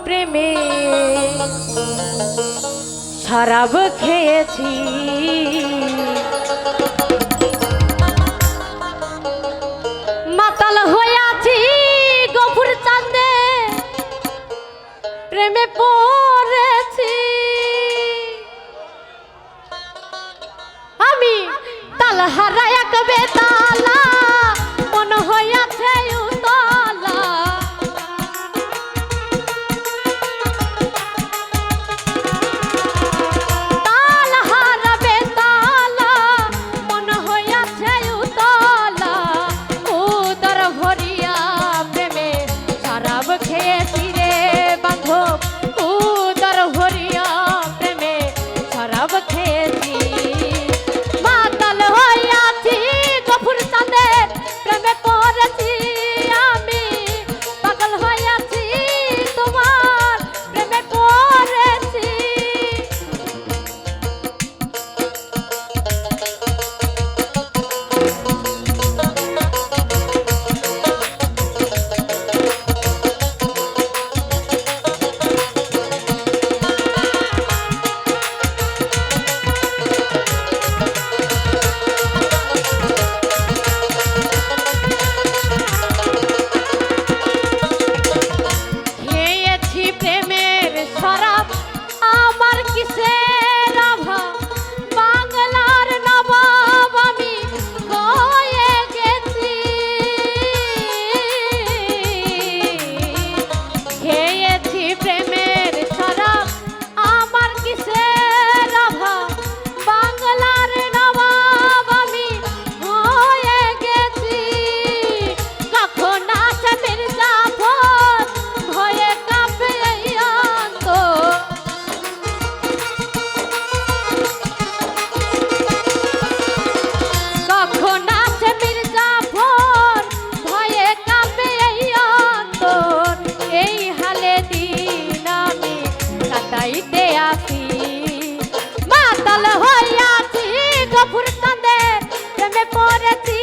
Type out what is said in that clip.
ভরিয়া প্রেমে শরাব খেয়েছি কাটাইতে আসি। মাতাল হইয়াছি গফুর কান্দে প্রেমে পড়েছি।